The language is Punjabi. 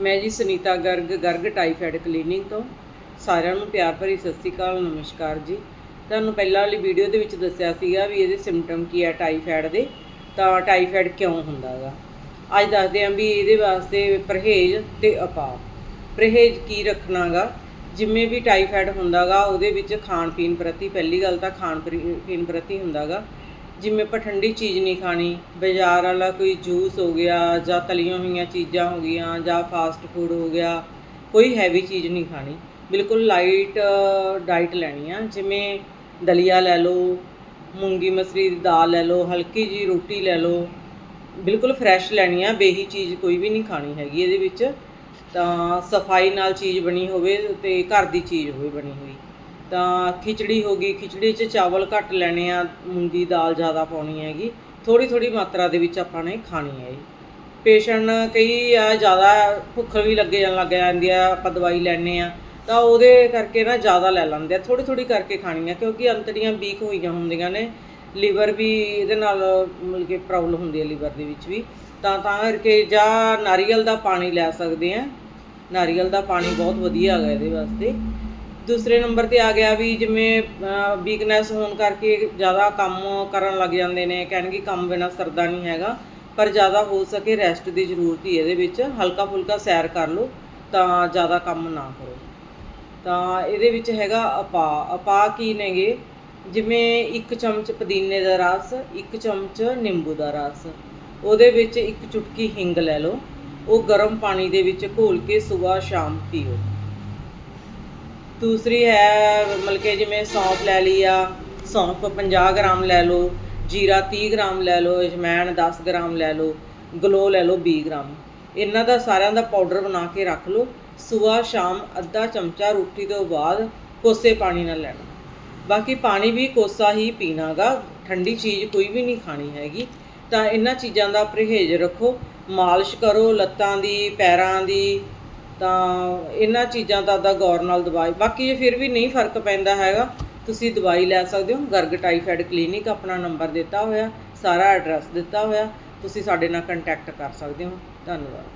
ਮੈਂ ਜੀ ਸੁਨੀਤਾ ਗਰਗ ਗਰਗ ਟਾਈਫਾਇਡ ਕਲੀਨਿਕ ਤੋਂ। ਸਾਰਿਆਂ ਨੂੰ ਪਿਆਰ ਭਰੀ ਸਤਿ ਸ਼੍ਰੀ ਅਕਾਲ, ਨਮਸਕਾਰ ਜੀ। ਤੁਹਾਨੂੰ ਪਹਿਲਾਂ ਵਾਲੀ ਵੀਡੀਓ ਦੇ ਵਿੱਚ ਦੱਸਿਆ ਸੀਗਾ ਵੀ ਇਹਦੇ ਸਿੰਪਟਮ ਕੀ ਹੈ ਟਾਈਫਾਇਡ ਦੇ, ਤਾਂ ਟਾਈਫਾਇਡ ਕਿਉਂ ਹੁੰਦਾ ਗਾ? ਅੱਜ ਦੱਸਦੇ ਆਂ ਵੀ ਇਹਦੇ ਵਾਸਤੇ ਪਰਹੇਜ਼ ਤੇ ਉਪਾਅ ਪਰਹੇਜ਼ ਕੀ ਰੱਖਣਾਗਾ ਜਿਵੇਂ ਵੀ ਟਾਈਫਾਇਡ ਹੁੰਦਾਗਾ ਉਹਦੇ ਵਿੱਚ ਖਾਣ ਪੀਣ ਪ੍ਰਤੀ, ਪਹਿਲੀ ਗੱਲ ਤਾਂ ਖਾਣ ਪਰੀ- ਪੀਣ ਪ੍ਰਤੀ ਹੁੰਦਾਗਾ ਜਿਵੇਂ ਆਪਾਂ ਠੰਡੀ ਚੀਜ਼ ਨਹੀਂ ਖਾਣੀ, ਬਾਜ਼ਾਰ ਵਾਲਾ ਕੋਈ ਜੂਸ ਹੋ ਗਿਆ ਜਾਂ ਤਲੀਆਂ ਹੋਈਆਂ ਚੀਜ਼ਾਂ ਹੋ ਗਈਆਂ ਜਾਂ ਫਾਸਟ ਫੂਡ ਹੋ ਗਿਆ, ਕੋਈ ਹੈਵੀ ਚੀਜ਼ ਨਹੀਂ ਖਾਣੀ। ਬਿਲਕੁਲ ਲਾਈਟ ਡਾਈਟ ਲੈਣੀ ਆ। ਜਿਵੇਂ ਦਲੀਆ ਲੈ ਲਓ, ਮੂੰਗੀ ਮਸਰੀ ਦੀ ਦਾਲ ਲੈ ਲਓ, ਹਲਕੀ ਜੀ ਰੋਟੀ ਲੈ ਲਓ, ਬਿਲਕੁਲ ਫਰੈਸ਼ ਲੈਣੀ ਆ, ਬੇਹੀ ਚੀਜ਼ ਕੋਈ ਵੀ ਨਹੀਂ ਖਾਣੀ ਹੈਗੀ ਇਹਦੇ ਵਿੱਚ। ਤਾਂ ਸਫ਼ਾਈ ਨਾਲ ਚੀਜ਼ ਬਣੀ ਹੋਵੇ ਤੇ ਘਰ ਦੀ ਚੀਜ਼ ਹੋਵੇ ਬਣੀ ਹੋਈ। ਤਾਂ ਖਿਚੜੀ ਹੋ ਗਈ। ਖਿਚੜੀ 'ਚ ਚਾਵਲ ਘੱਟ ਲੈਣੇ ਆ, ਮੂੰਗੀ ਦਾਲ ਜ਼ਿਆਦਾ ਪਾਉਣੀ ਹੈਗੀ। ਥੋੜੀ ਥੋੜੀ ਮਾਤਰਾ ਦੇ ਵਿੱਚ ਆਪਾਂ ਨੇ ਖਾਣੀ ਹੈ ਇਹ ਪੇਸ਼ੈਂਟ ਕਈ ਆ ਜ਼ਿਆਦਾ ਭੁੱਖ ਵੀ ਲੱਗੇ ਜਾਣ ਲੱਗ ਜਾਂਦੀ ਆ, ਆਪਾਂ ਦਵਾਈ ਲੈਣੇ ਆ ਤਾਂ ਉਹਦੇ ਕਰਕੇ ਨਾ ਜ਼ਿਆਦਾ ਲੈ ਲੈਂਦੇ ਆ। ਥੋੜੀ ਥੋੜੀ ਕਰਕੇ ਖਾਣੀ ਆ, ਕਿਉਂਕਿ ਅੰਤੜੀਆਂ ਵੀਕ ਹੋਈਆਂ ਹੁੰਦੀਆਂ ਨੇ। ਲੀਵਰ ਵੀ ਇਹਦੇ ਨਾਲ ਮਤਲਬ ਕਿ ਪ੍ਰੋਬਲਮ ਹੁੰਦੀ ਹੈ ਲੀਵਰ ਦੇ ਵਿੱਚ ਵੀ। ਤਾਂ ਤਾਂ ਕਰਕੇ ਜਾਂ ਨਾਰੀਅਲ ਦਾ ਪਾਣੀ ਲੈ ਸਕਦੇ ਆ ਨਾਰੀਅਲ ਦਾ ਪਾਣੀ ਬਹੁਤ ਵਧੀਆ ਹੈਗਾ ਇਹਦੇ ਵਾਸਤੇ। ਦੂਸਰੇ ਨੰਬਰ ਤੇ ਆ ਗਿਆ ਵੀ ਜਿਵੇਂ ਵੀਕਨੈਸ ਹੋਣ ਕਰਕੇ ਜ਼ਿਆਦਾ ਕੰਮ ਕਰਨ ਲੱਗ ਜਾਂਦੇ ਨੇ ਕਹਿਣਗੇ ਕੰਮ ਬਿਨਾ ਸਰਦਾ ਨਹੀਂ ਹੈਗਾ, ਪਰ ਜ਼ਿਆਦਾ ਹੋ ਸਕੇ ਰੈਸਟ ਦੀ ਜ਼ਰੂਰਤ ਹੀ ਇਹਦੇ ਵਿੱਚ ਹਲਕਾ ਫੁਲਕਾ ਸੈਰ ਕਰ ਲਓ, ਤਾਂ ਜ਼ਿਆਦਾ ਕੰਮ ਨਾ ਕਰੋ। ਤਾਂ ਇਹਦੇ ਵਿੱਚ ਹੈਗਾ ਆਪਾ ਆਪਾ ਕੀ ਨੇਗੇ? ਜਿਵੇਂ ਇੱਕ ਚਮਚ ਪੁਦੀਨੇ ਦਾ ਰਸ, ਇੱਕ ਚਮਚ ਨਿੰਬੂ ਦਾ ਰਸ, ਉਹਦੇ ਵਿੱਚ ਇੱਕ ਚੁਟਕੀ ਹਿੰਗ ਲੈ ਲਓ, ਉਹ ਗਰਮ ਪਾਣੀ ਦੇ ਵਿੱਚ ਘੋਲ ਕੇ ਸਵੇਰ ਸ਼ਾਮ ਪੀਓ। ਦੂਸਰੀ ਹੈ, ਮਤਲਬ ਕਿ ਜਿਵੇਂ ਸੌਂਫ ਲੈ ਲਈ ਆ, ਸੌਂਫ 50 ਗ੍ਰਾਮ ਲੈ ਲਓ, ਜੀਰਾ 30 ਗ੍ਰਾਮ ਲੈ ਲਓ, ਅਜਮੈਣ 10 ਗ੍ਰਾਮ ਲੈ ਲਓ, ਗਲੋ ਲੈ ਲਓ 20 ਗ੍ਰਾਮ। ਇਹਨਾਂ ਦਾ ਸਾਰਿਆਂ ਦਾ ਪਾਊਡਰ ਬਣਾ ਕੇ ਰੱਖ ਲਓ ਸਵੇਰ ਸ਼ਾਮ, ਅੱਧਾ ਚਮਚਾ ਰੋਟੀ ਤੋਂ ਬਾਅਦ ਕੋਸੇ ਪਾਣੀ ਨਾਲ ਲੈਣਾ। ਬਾਕੀ ਪਾਣੀ ਵੀ ਕੋਸਾ ਹੀ ਪੀਣਾਗਾ, ਠੰਡੀ ਚੀਜ਼ ਕੋਈ ਵੀ ਨਹੀਂ ਖਾਣੀ ਹੈਗੀ। ਤਾਂ ਇਹਨਾਂ ਚੀਜ਼ਾਂ ਦਾ ਪਰਹੇਜ਼ ਰੱਖੋ, ਮਾਲਿਸ਼ ਕਰੋ, ਲੱਤਾਂ ਦੀ, ਪੈਰਾਂ ਦੀ ਤਾਂ ਇਹਨਾਂ ਚੀਜ਼ਾਂ ਦਾ ਦਾ ਗੌਰ ਨਾਲ ਦਵਾਈ ਬਾਕੀ ਜੇ ਫਿਰ ਵੀ ਨਹੀਂ ਫ਼ਰਕ ਪੈਂਦਾ ਹੈਗਾ, ਤੁਸੀਂ ਦਵਾਈ ਲੈ ਸਕਦੇ ਹੋ। ਗਰਗ ਟਾਈਫਾਇਡ ਕਲੀਨਿਕ ਆਪਣਾ ਨੰਬਰ ਦਿੱਤਾ ਹੋਇਆ, ਸਾਰਾ ਐਡਰੈਸ ਦਿੱਤਾ ਹੋਇਆ, ਤੁਸੀਂ ਸਾਡੇ ਨਾਲ ਕੰਟੈਕਟ ਕਰ ਸਕਦੇ ਹੋ। ਧੰਨਵਾਦ।